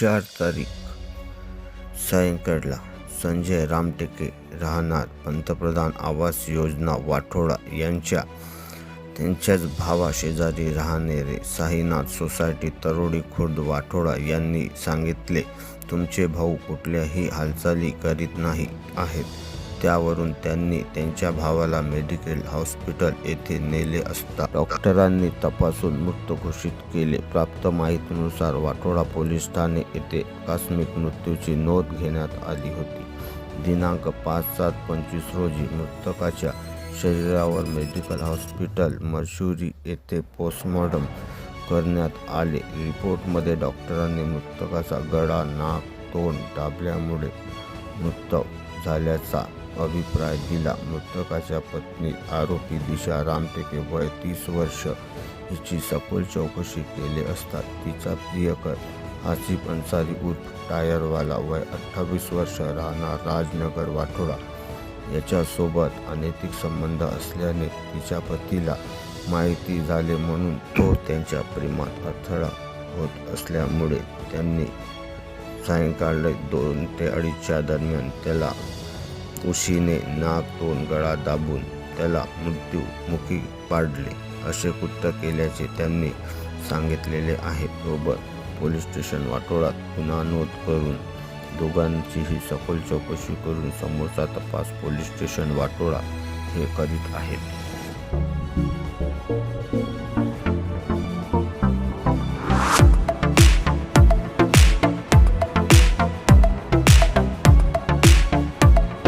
चार तारीख सायंकाळला संजय रामटेके राहणार पंतप्रधान आवास योजना वाठोडा यांच्या त्यांच्याच भावा शेजारी राहणारे साईनाथ सोसायटी तरोडी खुर्द वाठोडा यांनी सांगितले तुमचे भाऊ कुठल्याही हालचाली करीत नाही आहेत. त्यावरून त्यांनी त्यांच्या भावाला मेडिकल हॉस्पिटल येथे नेले असता डॉक्टरांनी तपासून मृत घोषित केले. प्राप्त माहितीनुसार वाटोळा पोलीस ठाणे येथे आकस्मिक मृत्यूची नोंद घेण्यात आली होती. दिनांक पाच सात पंचवीस रोजी मृतकाच्या शरीरावर मेडिकल हॉस्पिटल मशुरी येथे पोस्टमॉर्टम करण्यात आले. रिपोर्टमध्ये डॉक्टरांनी मृतकाचा गळा नाक तोंड दाबल्यामुळे मृत झाल्याचा अभिप्राय दिला. मृतकाच्या पत्नी आरोपी दिशा रामटेके वय तीस वर्ष. हिची सखोल चौकशी केली असता तिचा प्रियकर आसिफ अन्सारी उर्फ टायरवाला वय अठ्ठावीस वर्ष राहणार राजनगर वाठोडा. याच्यासोबत अनैतिक संबंध असल्याने तिच्या पतीला माहिती झाले म्हणून तो त्यांच्या प्रेमात अडथळा होत असल्यामुळे त्यांनी सायंकाळी दोन ते अडीचच्या दरम्यान त्याला उशीने नाक तोंड गळा दाबून त्याला मृत्यूमुखी पाडले असे कृत्य केल्याचे त्यांनी सांगितलेले आहे. सोबत पोलीस स्टेशन वाटोळात गुन्हा नोंद करून दोघांचीही सखोल चौकशी करून समोरचा तपास पोलीस स्टेशन वाटोळा हे करीत आहेत.